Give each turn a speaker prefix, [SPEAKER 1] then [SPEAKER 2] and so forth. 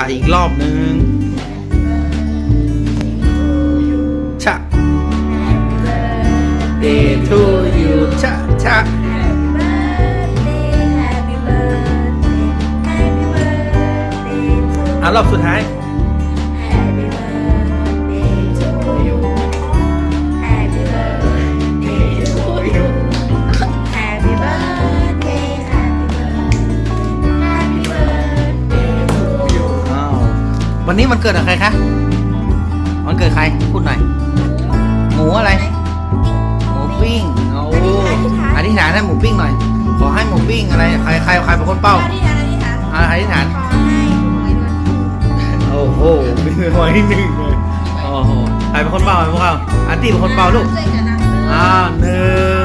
[SPEAKER 1] ถ่ายอีกรอบนึงชะ Day to you ชะชะ
[SPEAKER 2] Happy birthday Happy birthday to
[SPEAKER 1] อะรอบสุดท้าย วันนี้มันเกิดอะไรคะมันเกิดใคร พูดหน่อย หมูอะไร หมูปิ้งโอ้อธิษฐานให้หมูปิ้งหน่อย ขอให้หมูปิ้งอะไร ใครใครใครเป็นคนเป้า
[SPEAKER 2] อธิษฐานอธิษฐาน
[SPEAKER 1] อะอธิษฐาน
[SPEAKER 2] ขอให้หวยรวย
[SPEAKER 1] โอ้โหมีหวยหนึ่งเลยโอ้โห ใครเป็นคนเป่าพวกเราอันตี้เป็นคนเป่าลูก
[SPEAKER 2] ช่วยกันนะ
[SPEAKER 1] อ้าวหนึ่ง